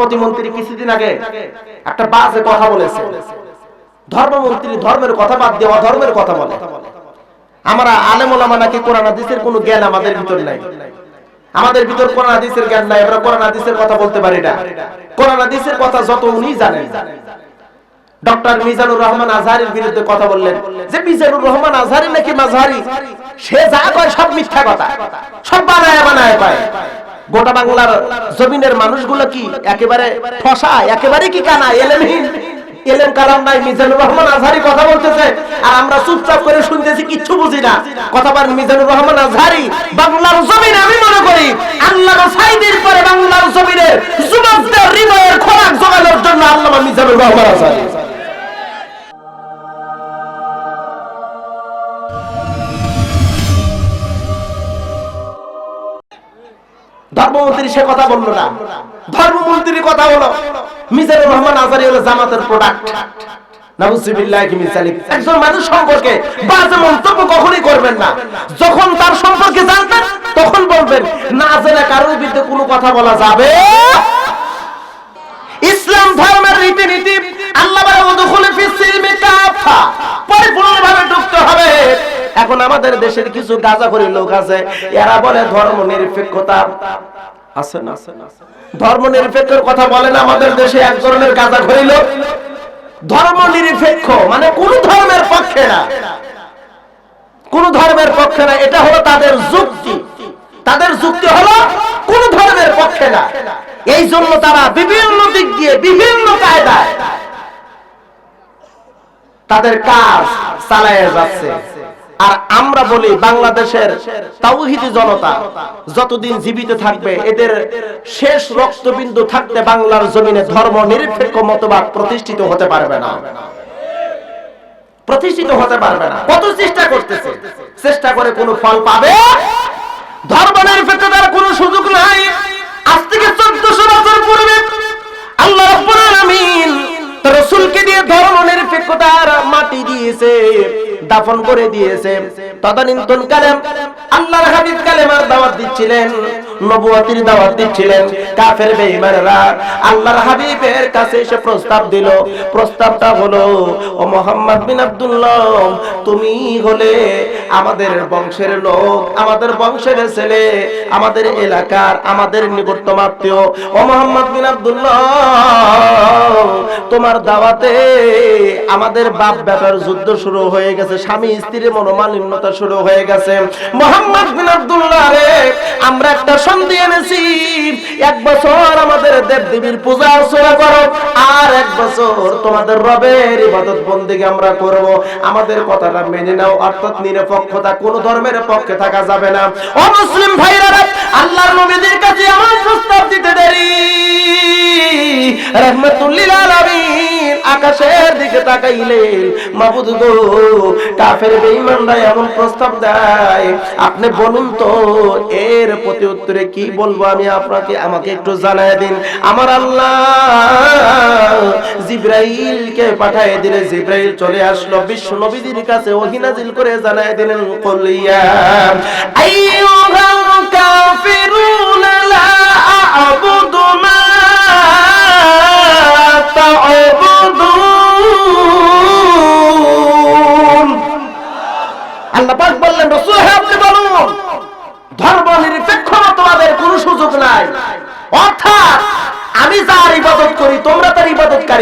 প্রতিমন্ত্রী কিছুদিন আগে একটা বাজে কথা বলেছে। ধর্মমন্ত্রী ধর্মের কথা বাদ দিয়ে অধর্মের কথা বলে। আমরা আলেমোলামা নাকি কোরআন হাদিসের কোনো জ্ঞান আমাদের ভিতর নাই। আমাদের ভিতর কোরআন হাদিসের জ্ঞান নাই, আমরা কোরআন হাদিসের কথা বলতে পারি না। কোরআন হাদিসের কথা যত উনি জানেন। ডক্টর মিজানুর রহমান আজহারির বিরুদ্ধে কথা বললেন যে, মিজানুর রহমান আজহারি নাকি মাঝহারি? সে যা কয় সব মিথ্যা কথা। সব বানায় বানায় পায় গোটা বাংলার জমিনের মানুষগুলো কি একেবারে ফসা একেবারে কি কানা? এলেমহীন। এলেম কালাম নাই মিজানুর রহমান আজহারি কথা বলতেছে। আর আমরা চুপচাপ করে শুনতেছি, কিচ্ছু বুঝি না। কথা বলেন মিজানুর রহমান আজহারি, বাংলার জমিনে আমি মনে করি আল্লাহ সাইদের পরে বাংলার জমিনে যুবকদের হৃদয়ের খোরাক জোগানোর জন্য আল্লাহ মিজানুর রহমান আজহারি। ধর্মমন্ত্রী সে কথা বলল না। ধর্মমন্ত্রীর কথা হলো, মিজানুর রহমান আজারি হলো জামাতের প্রোডাক্ট পরিপূর্ণভাবে ঢুকতে হবে। এখন আমাদের দেশের কিছু গাঁজাখড়ি লোক আছে, এরা বলে ধর্ম নিরপেক্ষতা। আছে না? ধর্ম নিরপেক্ষের কথা বলেন আমাদের দেশে এক ধরনের গাঁজাখড়ি লোক? ধর্ম নিরপেক্ষ মানে কোন ধর্মের পক্ষে না। কোন ধর্মের পক্ষে না, এটা হলো তাদের যুক্তি। তাদের যুক্তি হলো কোন ধর্মের পক্ষে না। এই জন্য তারা বিভিন্ন দিক দিয়ে বিভিন্ন কায়দায় তাদের কাজ চালায় যাচ্ছে। আর আমরা বলি বাংলাদেশের তাওহিদি জনতা, যতদিন জীবিত থাকবে, এদের শেষ রক্তবিন্দু থাকতে বাংলার জমিনে ধর্ম নিরপেক্ষ মতবাদ প্রতিষ্ঠিত হতে পারবে না। প্রতিষ্ঠিত হতে পারবে না। কত চেষ্টা করতেছে? চেষ্টা করে কোনো ফল পাবে? ধর্ম নিরপেক্ষতার কোনো সুযোগ নাই। দাফন করে দিয়েছে। তদানীন্তন কালেম আল্লাহর হাবিব কালেমার দাওয়াত দিচ্ছিলেন। নবুয়তির দাওয়াত দিচ্ছিলেন কাফের বেঈমানরা। আল্লাহর হাবিবের কাছে এসে প্রস্তাব দিল। প্রস্তাবটা হলো, ও মোহাম্মদ বিন আব্দুল্লাহ, তুমি হলে আমাদের বংশের লোক, আমাদের বংশের ছেলে, আমাদের এলাকার, আমাদের নিকটতম আত্মীয়। ও মোহাম্মদ বিন আব্দুল্লাহ, তোমার দাওয়াতে আমাদের বাপ বেটার যুদ্ধ শুরু হয়ে গেছে, স্বামী স্ত্রীর মনোমালিন্যতা শুরু হয়ে গেছে। মোহাম্মদ বিন আব্দুল্লাহ রে, আমরা একটা সন্ধি এনেছি এক বছর আমাদের দেব দেবীর পূজা অর্চনা করো, আর এক বছর তোমাদের রবের ইবাদত বন্দিকে আমরা করব। আমাদের কথাটা মেনে নাও, অর্থাৎ নিরপেক্ষতা কোন ধর্মের পক্ষে থাকা যাবে না। ও মুসলিম ভাইরা, আল্লাহর নবীদের কাছে আমার প্রস্তাব দিতে দেরি। রহমতুল্লিল আলামিন আকাশের দিকে তাকাইলেন মাবুদ গো, কাফের বেঈমানরা এমন প্রস্তাব দেয়। আপনি বলুন তো, এর প্রতি উত্তরে কি বলব আমি আপনাকে? আমাকে একটু জানায় দিন। আমার আল্লাহ জিব্রাইলকে পাঠিয়ে দিলে, জিব্রাইল চলে আসলো, বিশ্ব নবীদের কাছে ওহী নাজিল করে জানায় দিলেন কুলিয়া আইয়ুহাল কাফিরুনা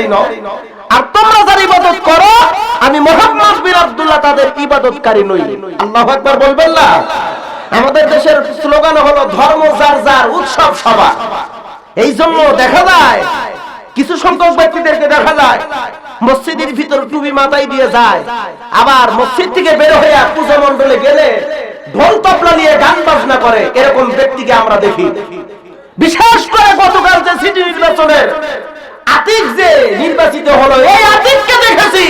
ইবাদতকারী নও। আর তোমরা যার ইবাদত করো, আমি মোহাম্মদ বিন আব্দুল্লাহ তাদের ইবাদতকারী নই। আল্লাহু আকবার বলবেন না? আমাদের দেশের স্লোগান হলো ধর্ম যার যার, উৎসব সভা এই জন্য দেখা যায়, কিছু সংখ্যক ব্যক্তিদেরকে দেখা যায়, মসজিদের ভিতর টুপি মাথায় দিয়ে যায়, আবার মসজিদ থেকে বের হয়ে পূজা মন্ডলে গেলে ঢোল তবলা নিয়ে গান বাজনা করে, এরকম ব্যক্তিকে আমরা দেখি। বিশেষ করে গতকাল যে সিটি নির্বাচনের আতিক যে নির্বাচিত হলো, এই আতিককে দেখেছি।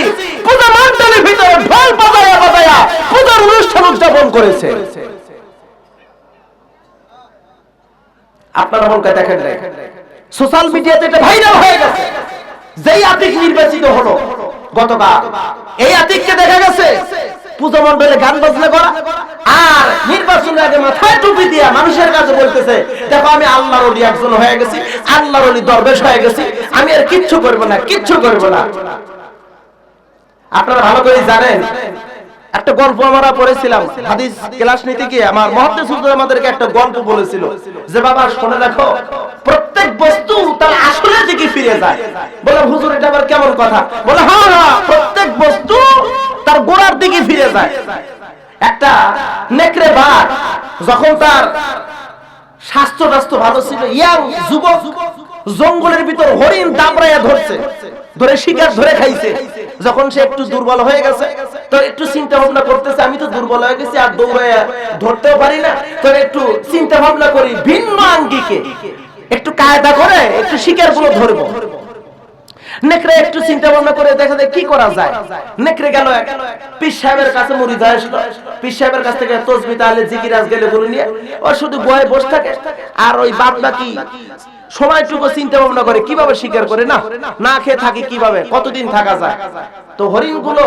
পূজা মন্ডলের ভিতরে ঢোল বাজায়া বাজায়া পূজার অনুষ্ঠান উদযাপন করেছে। আপনারা মন দেখেন নাই? সোশ্যাল মিডিয়াতে এটা ভাইরাল হয়ে গেছে। যেই আতিক নির্বাচিত হলো, গতকাল এই আতিককে দেখা গেছে। পূজা মন্ডলে গান বাজনা করা, আর নির্বাচনের আগে মাথায় টুপি দিয়া মানুষের কাছে বলতেছে, দেখো, আমি আল্লাহর অলি একজন হয়ে গেছি, আল্লাহর অলি দরবেশ হয়ে গেছি, আমি আর কিচ্ছু করব না, কিচ্ছু করব না। আপনারা ভালো করে জানেন, একটা গল্প আমরা পড়েছিলাম, হাদিস ক্লাস নিতে গিয়ে আমার মহাদ্দেশ হুজুর আমাদেরকে একটা গল্প বলেছিল, যে বাবা, শুনে দেখো প্রত্যেক বস্তু তার আসলে দিকে ফিরে যায়। বলে, হুজুর, এটা আবার কেমন কথা? বলে হ্যাঁ হ্যাঁ প্রত্যেক বস্তু তার গোড়ার দিকে ফিরে যায়। একটা নেকড়ে বাঘ যখন তার স্বাস্থ্য টাস্থ্য ভালো ছিল, ইয়াং যুবক জঙ্গলের ভিতর হরিণ দাবড়াইয়া ধরছে, ধরে শিকার ধরে খাইছে। যখন সে একটু দুর্বল হয়ে গেছে তো একটু চিন্তা ভাবনা করতেছে, আমি তো দুর্বল হয়ে গেছি, আর দৌড়াইয়া ধরতেও পারি না। তো একটু চিন্তা ভাবনা করি, ভিন্ন আঙ্গিকে একটু কায়দা করে, একটু শিকারগুলো ধরবো। নেকড়ে একটু চিন্তা ভাবনা করে দেখা যায় কি করা যায়? নেকড়ে গেল পীর সাহেবের কাছে মুড়ি আসলো। পীর সাহেবের কাছ থেকে তসবি তাহলে জিকিরাজ গেলে বলে নিয়ে, ও শুধু বয়ে বসে থাকে আর ওই বাদ বাকি সময়টুকু চিন্তা ভাবনা করে, কীভাবে শিকার করে না? না খেয়ে থাকি কীভাবে? কতদিন থাকা যায়? তো হরিণগুলো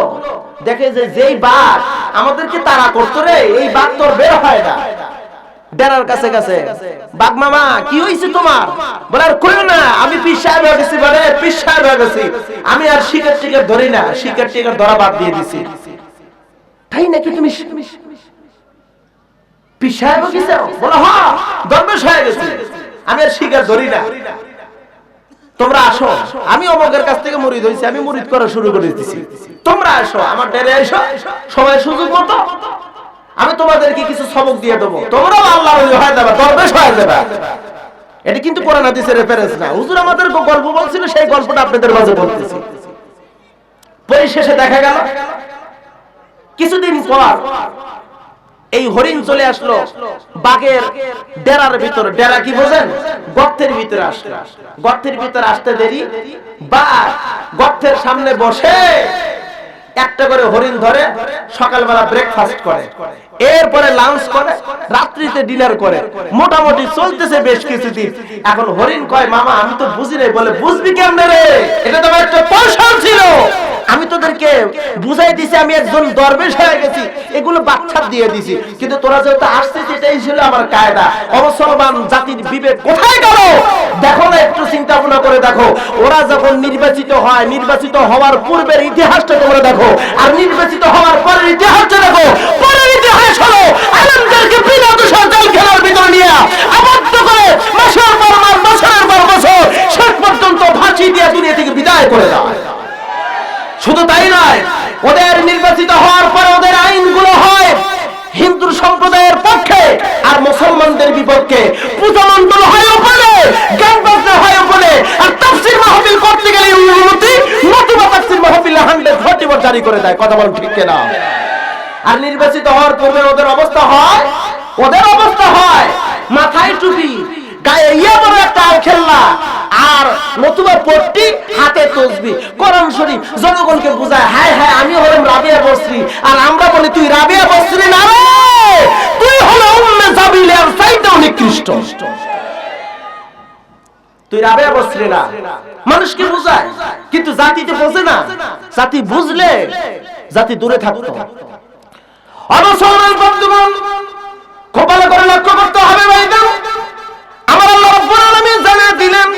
দেখে যে যেই বাঘ আমাদেরকে তারা করতো রে, এই বাঘ তোর বের হয় না। ডেরার কাছে কাছে। বাঘ মামা কি হয়েছে তোমার? বলে আর কইও না আমি পিস সাহেব হয়ে গেছি বলে পিস সাহেব হয়ে গেছি। আমি আর শিকার টিকার ধরি না শিকার টিকার ধরা বাদ দিয়ে দিছি। তাই নাকি তুমি হয়ে গেছো? বলে হ্যাঁ দরবেশ হয়ে গেছি। আমি আর শিকার ধরি না। তোমরা আসো। আমি অমকের কাছ থেকে মুড়ি ধরেছি আমি মুড়িদ করা শুরু করে দিছি। তোমরা আসো আমার ডেরে এসো সময় সুযোগ মতো আমি তোমাদেরকে কিছু সবক দিয়ে দেবো। তোমরাও আল্লাহ হয়ে যাবে দরবেশ হয়ে যাবে এটা কিন্তু কোরআন হাদিসের রেফারেন্স না। হুজুর আমাদের গল্প বলছিল, সেই গল্পটা আপনাদের মাঝে বলতেছি। পরিশেষে দেখা গেল, কিছুদিন পর এই হরিণ চলে আসলো বাঘের ডেরার ভিতরে। ডেরা কি বোঝেন? গর্তের ভিতরে আসলো। গর্তের ভিতরে আসতে দেরি বা গর্তের সামনে বসে একটা করে হরিণ ধরে সকালবেলা ব্রেকফাস্ট করে। এরপরে লাঞ্চ করে, রাত্রিতে ডিনার করে। মোটামুটি চলতেছে বেশ কিছুদিন। এখন হরিণ কয়, মামা, আমি তো বুঝি নাই। বলে, বুঝবি কেমনে রে এটা তো একটা কৌশল ছিল আমি বুঝাই দিছি, আমি একজন দরবেশ হয়ে গেছি। এগুলো বাচ্চা দিয়ে দিছি। কিন্তু তোরা যেহেতু আসছিস, এটাই ছিল আমার কায়দা। অমুসলমান জাতির বিবেক কোথায় গেল? দেখো না, একটু চিন্তা ভাবনা করে দেখো। ওরা যখন নির্বাচিত হয়, নির্বাচিত হওয়ার পূর্বের ইতিহাসটা তোমরা দেখো। আর নির্বাচিত করে দেয়, কথা বল ঠিক কিনা? আর নির্বাচিত হওয়ার পূর্বে ওদের অবস্থা হয়? ওদের অবস্থা হয় মাথায় টুপি ইয়া নতুবা হাতে জনগণকে আর আমরা বলি, তুই রাবিয়া বস্ত্রী না তুই হলো উম্মে জাবিলে আর সাইটাও নিকৃষ্ট। তুই রাবিয়া বস্ত্রী না। মানুষকে বুঝায়, কিন্তু জাতিতে বোঝে না। জাতি বুঝলে জাতি দূরে থাকতো। অনসরণ বন্ধুগণ, কপালে করে লক্ষ্য করতে হবে আমার আল্লাহ রাব্বুল আলামিন দিলেন,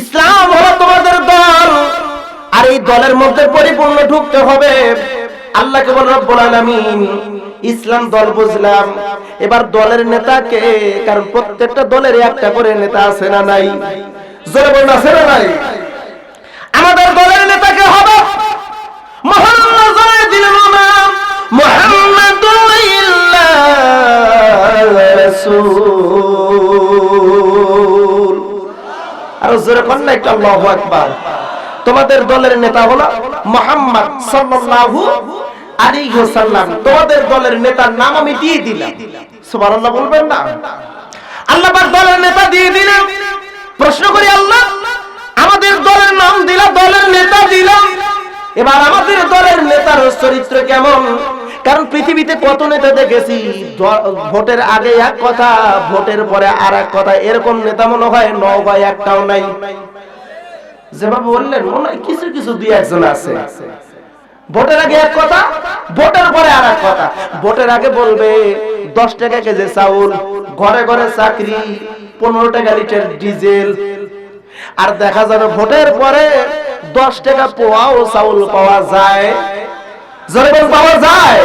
ইসলাম হলো তোমাদের দল, আর এই দলের মধ্যে পরিপূর্ণ ঢুকতে হবে। আল্লাহকে বল, রব্বুল আলামিন, ইসলাম দল বুঝলাম। এবার দলের নেতাকে কারণ প্রত্যেকটা দলের একটা করে নেতা আছে না নাই? জোরে বলুন, আছে না নাই? আমাদের দলের নেতাকে হবে? মোহাম্মদ জানিয়ে দিলেন নাম রাসূল। আর জোরে কোন না একটু, আল্লাহু আকবার। তোমাদের দলের নেতা হলো মোহাম্মদ সাল্লাল্লাহু আলাইহি ওয়াসাল্লাম। তোমাদের দলের নেতার নাম আমি দিয়ে দিলাম। সুবহানাল্লাহ বলবেন না? আল্লাহ পাক দলের নেতা দিয়ে দিলেন প্রশ্ন করি, আল্লাহ, আমাদের দলের নাম দিলা, দলের নেতা দিলাম এবার আমাদের দলের নেতার চরিত্র কেমন? কারণ পৃথিবীতে কত নেতা দেখেছি ভোটের আগে এক কথা, ভোটের পরে আর এক কথা, এরকম নেতা মনে হয় নয় একটাও নাই। যেভাবে বললেন, মনে কিছু কিছু দুই একজন আছে। ভোটের আগে এক কথা, ভোটের পরে আর এক কথা। ভোটের আগে বলবে, দশ টাকা কেজি চাউল, ঘরে ঘরে চাকরি, পনেরো টাকা লিটার ডিজেল। আর দেখা যাবে ভোটের পরে দশ টাকা পোয়াও চাউল পাওয়া যায়। জোরে পাওয়া যায়?